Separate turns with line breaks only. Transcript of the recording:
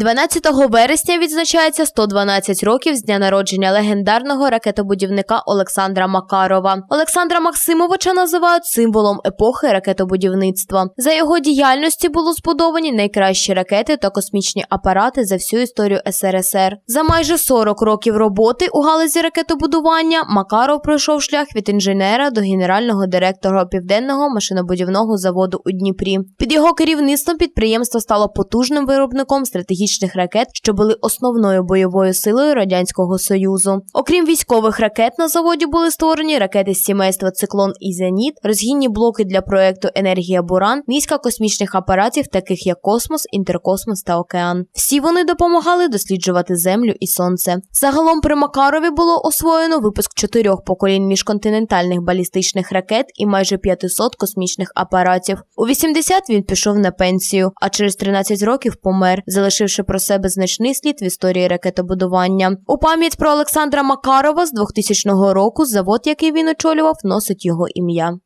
12 вересня відзначається 112 років з дня народження легендарного ракетобудівника Олександра Макарова. Олександра Максимовича називають символом епохи ракетобудівництва. За його діяльності було збудовані найкращі ракети та космічні апарати за всю історію СРСР. За майже 40 років роботи у галузі ракетобудування Макаров пройшов шлях від інженера до генерального директора південного машинобудівного заводу у Дніпрі. Під його керівництвом підприємство стало потужним виробником стратегічних ракет, що були основною бойовою силою радянського союзу. Окрім військових ракет, на заводі були створені ракети з сімейства Циклон і Зеніт, розгінні блоки для проекту Енергія Буран, низка космічних апаратів, таких як Космос, Інтеркосмос та Океан. Всі вони допомагали досліджувати Землю і Сонце. Загалом при Макарові було освоєно випуск чотирьох поколінь міжконтинентальних балістичних ракет і майже 500 космічних апаратів. У 80 він пішов на пенсію, а через 13 років помер, залишивши про себе значний слід в історії ракетобудування. У пам'ять про Олександра Макарова з 2000 року завод, який він очолював, носить його ім'я.